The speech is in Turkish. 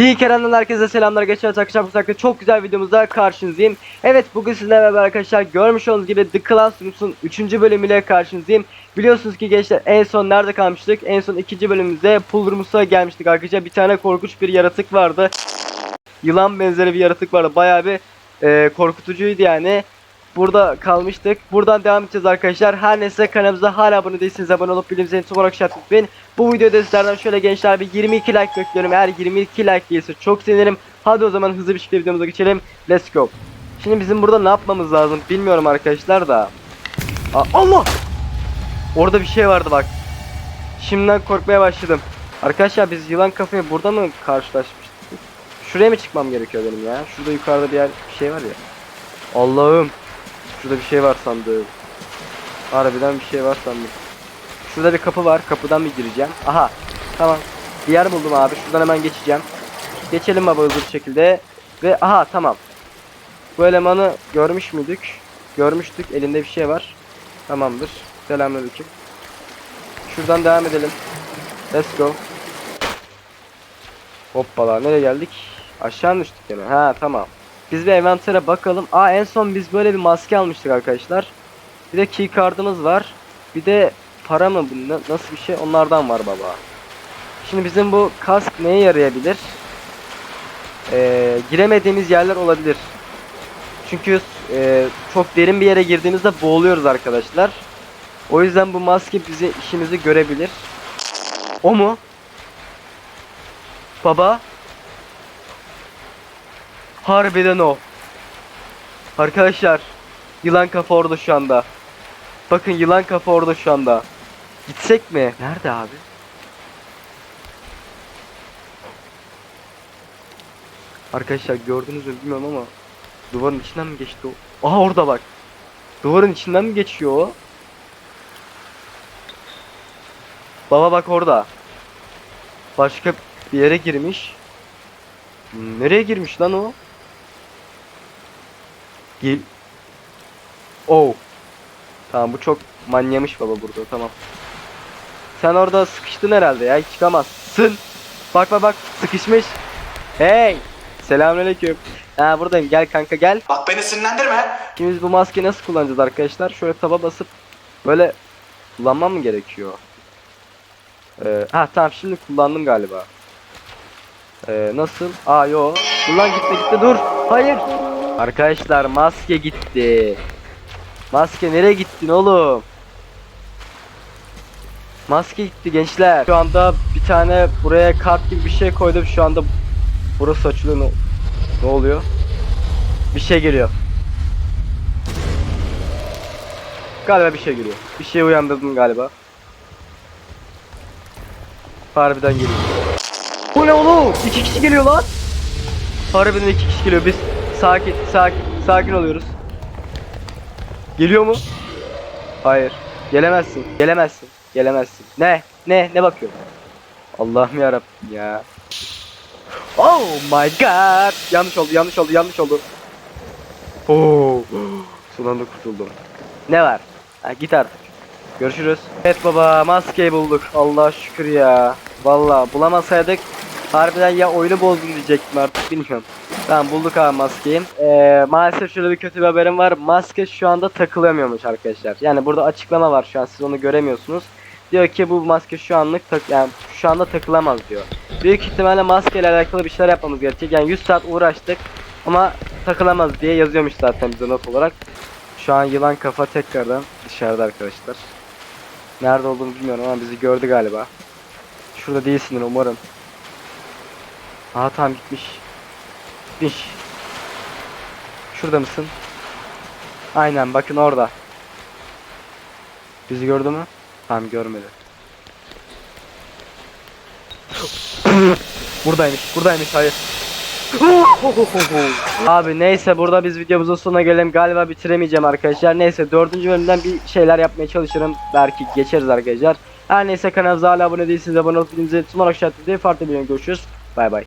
İyi Kerem'den herkese selamlar. Geçen arkadaşlar bu sefer çok güzel videomuzda karşınızdayım. Evet bugün sizlerle beraber arkadaşlar görmüş olduğunuz gibi The Classrooms'un 3. bölümüyle karşınızdayım. Biliyorsunuz ki gençler en son nerede kalmıştık? En son 2. bölümümüzde Rooms'a gelmiştik arkadaşlar. Bir tane korkunç bir yaratık vardı. Yılan benzeri bir yaratık vardı. Bayağı bir e, korkutucuydu yani. Burada kalmıştık. Buradan devam edeceğiz arkadaşlar. Her neyse kanalımıza hala abone değilseniz abone olup bildirimleri tüm olarak işaret etmeyin. Bu videoda sizlerden şöyle gençler bir 22 like bekliyorum. Eğer 22 like gelirse çok sevinirim. Hadi o zaman hızlı bir şekilde videomuza geçelim. Let's go. Şimdi bizim burada ne yapmamız lazım bilmiyorum arkadaşlar da. Aa, Allah! Orada bir şey vardı bak. Şimdiden korkmaya başladım. Arkadaşlar biz yılan kafaya burada mı karşılaşmıştık? Şuraya mı çıkmam gerekiyor benim ya? Şurada yukarıda bir yer bir şey var ya. Allah'ım. Şurada bir şey var sandım. Harbiden bir şey var sandım. Şurada bir kapı var. Kapıdan bir gireceğim. Aha. Tamam. Bir yer buldum abi. Şuradan hemen geçeceğim. Geçelim baba hızlı bir şekilde. Ve aha tamam. Bu elemanı görmüş müydük? Görmüştük. Elinde bir şey var. Tamamdır. Selamünaleyküm. Şuradan devam edelim. Let's go. Hoppala nereye geldik? Aşağı düştük yine? Ha tamam. Biz bir envantere bakalım. Aa en son biz böyle bir maske almıştık arkadaşlar. Bir de keycard'ımız var. Bir de para mı bu? Na- Nasıl bir şey? Onlardan var baba. Şimdi bizim bu kask neye yarayabilir? Ee, giremediğimiz yerler olabilir. Çünkü e, çok derin bir yere girdiğimizde boğuluyoruz arkadaşlar. O yüzden bu maske bize işimizi görebilir. O mu? Baba? Harbiden o. Arkadaşlar yılan kafa orada şu anda. Bakın yılan kafa orada şu anda. Gitsek mi? Nerede abi? Arkadaşlar gördünüz mü bilmiyorum ama duvarın içinden mi geçti o? Aha orada bak. Duvarın içinden mi geçiyor o? Baba bak orada. Başka bir yere girmiş. Hmm, Nereye girmiş lan o? Gel. Oh. Tamam bu çok manyamış baba burada tamam. Sen orada sıkıştın herhalde ya çıkamazsın. Bak bak sıkışmış. Hey. Selamünaleyküm. Ha buradayım gel kanka gel. Bak beni sinirlendirme. Şimdi biz bu maskeyi nasıl kullanacağız arkadaşlar? Şöyle taba basıp böyle kullanmam mı gerekiyor? Ee, ha tamam şimdi kullandım galiba. Ee, nasıl? Aa yo. Dur lan gitme gitme dur. Hayır. Arkadaşlar maske gitti. Maske nereye gittin oğlum? Maske gitti gençler. Şu anda bir tane buraya kart gibi bir şey koydum. Şu anda burası açılıyor. Ne, oluyor? Bir şey geliyor. Galiba bir şey geliyor. Bir şey uyandırdım galiba. Harbiden geliyor. Bu ne oğlum? İki kişi geliyor lan. Harbiden iki kişi geliyor. Biz sakin, sakin, sakin oluyoruz. Geliyor mu? Hayır. Gelemezsin. Gelemezsin. Gelemezsin. Ne? Ne? Ne bakıyorsun? Allah'ım yarabbim ya. Oh my god. Yanlış oldu, yanlış oldu, yanlış oldu. Oo. Son anda kurtuldum. Ne var? Ha, git artık. Görüşürüz. Evet baba maskeyi bulduk. Allah şükür ya. Vallahi bulamasaydık harbiden ya oyunu bozdun diyecektim artık bilmiyorum. Tamam bulduk abi maskeyi. Ee, maalesef şöyle bir kötü bir haberim var. Maske şu anda takılamıyormuş arkadaşlar. Yani burada açıklama var şu an siz onu göremiyorsunuz. Diyor ki bu maske şu anlık tak yani şu anda takılamaz diyor. Büyük ihtimalle maskeyle alakalı bir şeyler yapmamız gerekecek. Yani 100 saat uğraştık ama takılamaz diye yazıyormuş zaten bize not olarak. Şu an yılan kafa tekrardan dışarıda arkadaşlar. Nerede olduğunu bilmiyorum ama bizi gördü galiba. Şurada değilsin umarım. Aha tamam gitmiş. Gitmiş. Şurada mısın? Aynen bakın orada. Bizi gördü mü? Tamam görmedi. buradaymış, buradaymış hayır. Abi neyse burada biz videomuzun sonuna gelelim. Galiba bitiremeyeceğim arkadaşlar. Neyse dördüncü bölümden bir şeyler yapmaya çalışırım. Belki geçeriz arkadaşlar. Her neyse kanalımıza hala abone değilseniz abone olup bildirimleri tüm olarak işaretleyin. Farklı bir görüşürüz. Bay bay.